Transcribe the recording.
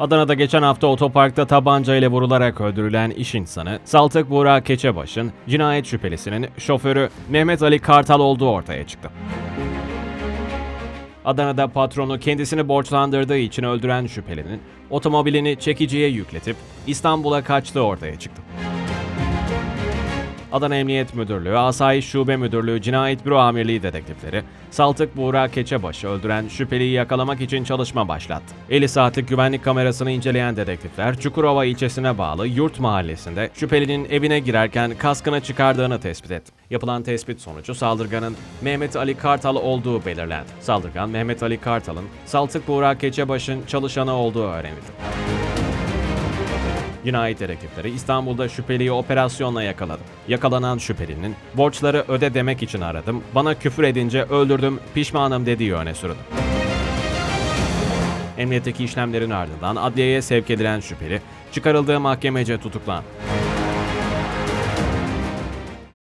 Adana'da geçen hafta otoparkta tabanca ile vurularak öldürülen iş insanı Saltık Buğra Keçebaş'ın cinayet şüphelisinin şoförü Mehmet Ali Kartal olduğu ortaya çıktı. Adana'da patronu kendisini borçlandırdığı için öldüren şüphelinin otomobilini çekiciye yükletip İstanbul'a kaçtığı ortaya çıktı. Adana Emniyet Müdürlüğü, Asayiş Şube Müdürlüğü, Cinayet Büro Amirliği dedektifleri, Saltık Buğra Keçebaş'ı öldüren şüpheliyi yakalamak için çalışma başlattı. 50 saatlik güvenlik kamerasını inceleyen dedektifler, Çukurova ilçesine bağlı Yurt Mahallesi'nde şüphelinin evine girerken kaskını çıkardığını tespit etti. Yapılan tespit sonucu saldırganın Mehmet Ali Kartal olduğu belirlendi. Saldırgan Mehmet Ali Kartal'ın Saltık Buğra Keçebaş'ın çalışanı olduğu öğrenildi. Cinayet dedektifleri İstanbul'da şüpheliyi operasyonla yakaladı. Yakalanan şüphelinin borçları öde demek için aradım, bana küfür edince öldürdüm, pişmanım dediği öne sürüldü. Emniyetteki işlemlerin ardından adliyeye sevk edilen şüpheli çıkarıldığı mahkemece tutuklandı.